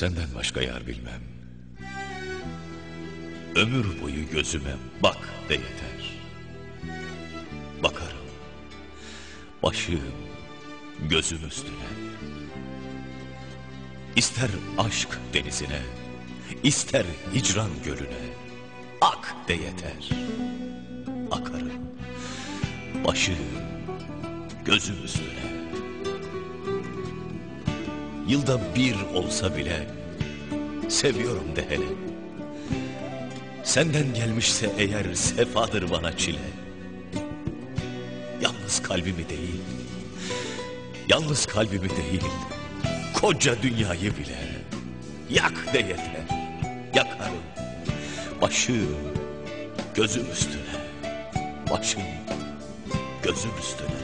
Senden başka yar bilmem. Ömür boyu gözüme bak de yeter. Bakarım. Başım, gözüm üstüne. İster aşk denizine, ister hicran gölüne. Ak de yeter. Akarım. Başım, gözüm üstüne. Yılda bir olsa bile seviyorum de hele. Senden gelmişse eğer sefadır bana çile. Yalnız kalbimi değil, yalnız kalbimi değil, koca dünyayı bile yak de yeter, yakarım. Başım, gözüm üstüne, başım, gözüm üstüne.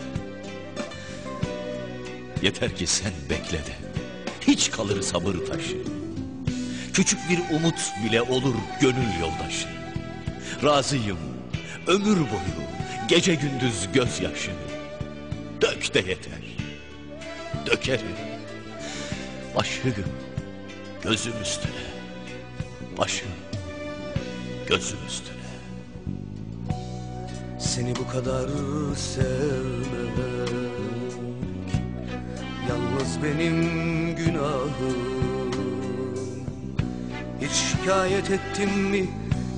Yeter ki sen bekle de, hiç kalır sabır taşı. Küçük bir umut bile olur gönül yoldaşı. Razıyım ömür boyu gece gündüz gözyaşı. Dök de yeter. Dökerim. Başım gözüm üstüne. Başım gözüm üstüne. Seni bu kadar sevmek Yalnız benim günahım Hiç şikayet ettim mi?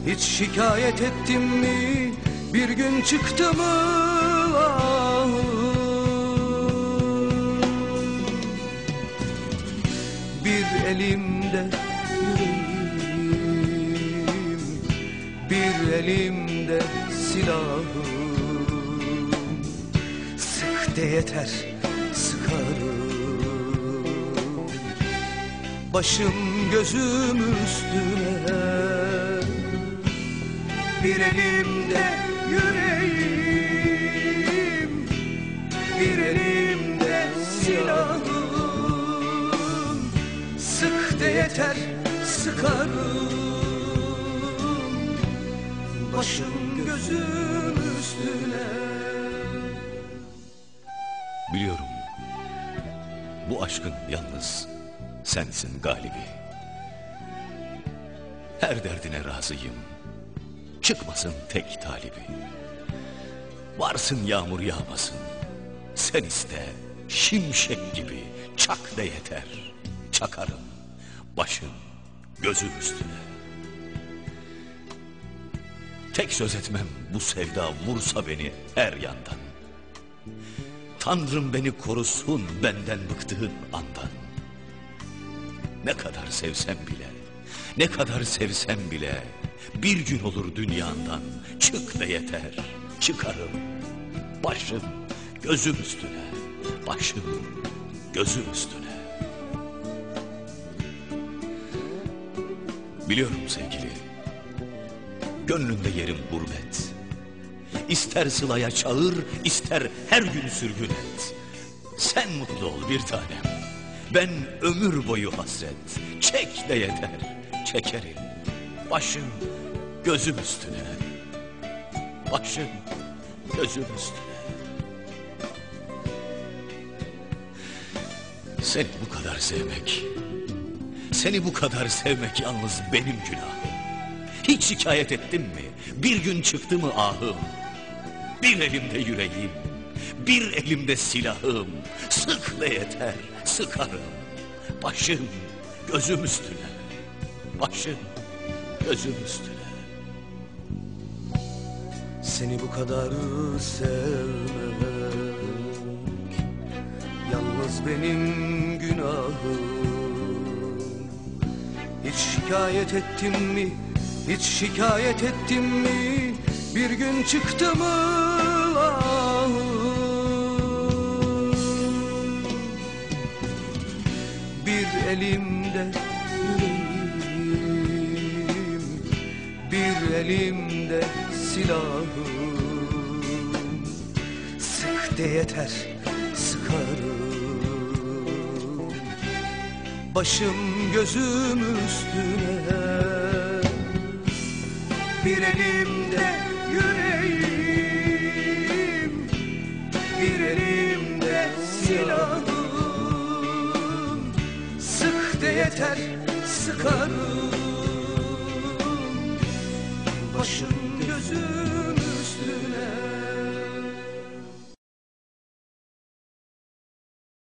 Hiç şikayet ettim mi? Bir gün çıktı mı? Bir elimde yüreğim Bir elimde silahım Sık de yeter sıkarım Başım gözüm üstüne. Bir elimde yüreğim Bir elimde silahım. Sık de yeter sıkarım. Başım gözüm üstüne. Biliyorum bu aşkın yalnız sensin galibi. Her derdine razıyım. Çıkmasın tek talibi. Varsın yağmur yağmasın. Sen iste şimşek gibi çak da yeter. Çakarım başım gözüm üstüne. Tek söz etmem bu sevda vursa beni her yandan. Tanrım beni korusun benden bıktığın andan. Ne kadar sevsem bile, ne kadar sevsem bile bir gün olur dünyandan. Çık da yeter, çıkarım. Başım gözüm üstüne, başım gözüm üstüne. Biliyorum sevgili, gönlünde yerim gurbet. İster sılaya çağır, ister her gün sürgün et. Sen mutlu ol bir tanem. Ben ömür boyu hasret. Çek de yeter, çekerim. Başım gözüm üstüne. Başım gözüm üstüne. Seni bu kadar sevmek, seni bu kadar sevmek yalnız benim günahım. Hiç şikayet ettim mi? Bir gün çıktı mı ahım? Bir elimde yüreğim, bir elimde silahım. Sık da yeter, sıkarım. Başım gözüm üstüne, başım gözüm üstüne. Seni bu kadar sevmek Yalnız benim günahım Hiç şikayet ettim mi? Hiç şikayet ettim mi? Bir gün çıktı mı elimde yüreğim Bir elimde silahım. Sık de yeter sıkarım. Başım gözüm üstüne. Bir elimde elimde silahım Sık